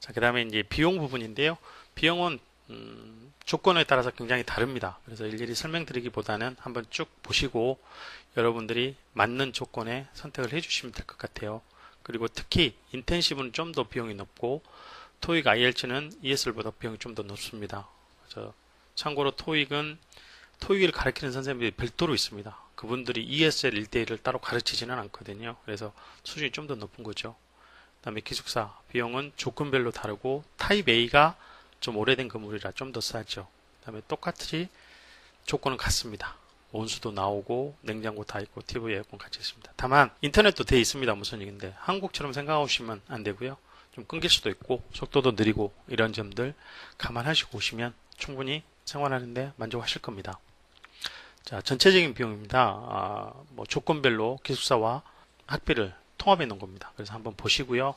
자, 그 다음에 이제 비용 부분인데요. 비용은 음, 조건에 따라서 굉장히 다릅니다. 그래서 일일이 설명드리기보다는 한번 쭉 보시고 여러분들이 맞는 조건에 선택을 해주시면 될 것 같아요. 그리고 특히 인텐시브는 좀 더 비용이 높고 토익 IELTS는 ESL보다 비용이 좀 더 높습니다. 그래서 참고로 토익은 토익을 가르치는 선생님들이 별도로 있습니다. 그분들이 ESL 1대1을 따로 가르치지는 않거든요. 그래서 수준이 좀 더 높은 거죠. 그 다음에 기숙사 비용은 조건별로 다르고 타입 A가 좀 오래된 건물이라 좀 더 싸죠. 그 다음에 똑같이 조건은 같습니다. 온수도 나오고 냉장고 다 있고 TV 에어컨 같이 있습니다. 다만 인터넷도 돼 있습니다. 무슨 얘기인데 한국처럼 생각하시면 안 되고요. 좀 끊길 수도 있고 속도도 느리고 이런 점들 감안하시고 오시면 충분히 생활하는데 만족하실 겁니다. 자 전체적인 비용입니다. 아, 뭐 조건별로 기숙사와 학비를 통합해 놓은 겁니다. 그래서 한번 보시고요.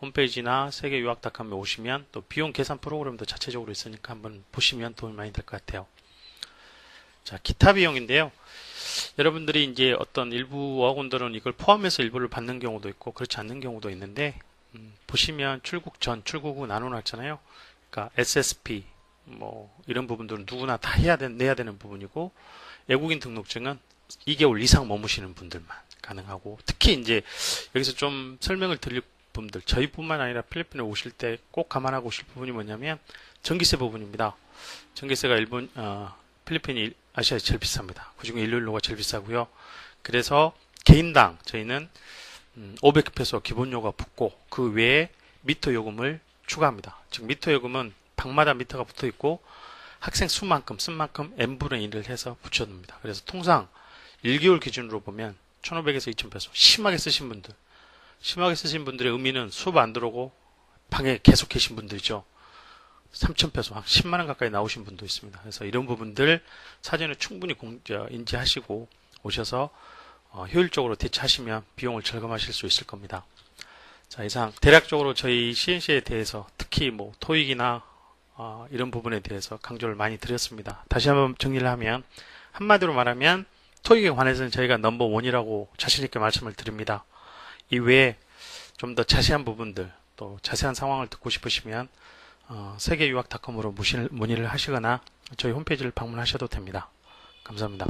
홈페이지나 세계유학닷컴에 오시면 또 비용 계산 프로그램도 자체적으로 있으니까 한번 보시면 도움이 많이 될 것 같아요. 자, 기타 비용인데요. 여러분들이 이제 어떤 일부 어학원들은 이걸 포함해서 일부를 받는 경우도 있고 그렇지 않는 경우도 있는데 음, 보시면 출국 전, 출국 후 나눠놨잖아요. 그러니까 SSP 뭐 이런 부분들은 누구나 다 해야 되, 내야 되는 부분이고 외국인 등록증은 2개월 이상 머무시는 분들만 가능하고 특히 이제 여기서 좀 설명을 드릴 분들 저희뿐만 아니라 필리핀에 오실 때 꼭 감안하고 오실 부분이 뭐냐면 전기세 부분입니다. 전기세가 일본 어, 필리핀이 아시아에 제일 비쌉니다. 그중에 일요일로가 제일 비싸고요. 그래서 개인당 저희는 음, 500페소 기본료가 붙고 그 외에 미터 요금을 추가합니다. 즉 미터 요금은 방마다 미터가 붙어 있고 학생 수만큼 쓴 만큼 n분의 1을 해서 붙여줍니다. 그래서 통상 1개월 기준으로 보면 1,500에서 2,000페소 심하게 쓰신 분들 심하게 쓰신 분들의 의미는 수업 안 들어오고 방에 계속 계신 분들이죠. 3,000페소, 한 10만원 가까이 나오신 분도 있습니다. 그래서 이런 부분들 사전에 충분히 공, 저, 인지하시고 오셔서 어, 효율적으로 대처하시면 비용을 절감하실 수 있을 겁니다. 자, 이상 대략적으로 저희 CNC에 대해서 특히 뭐 토익이나 어, 이런 부분에 대해서 강조를 많이 드렸습니다. 다시 한번 정리를 하면 한마디로 말하면 토익에 관해서는 저희가 넘버 원이라고 자신있게 말씀을 드립니다. 이외에 좀 더 자세한 부분들 또 자세한 상황을 듣고 싶으시면 어, 세계유학닷컴으로 문의를 하시거나 저희 홈페이지를 방문하셔도 됩니다. 감사합니다.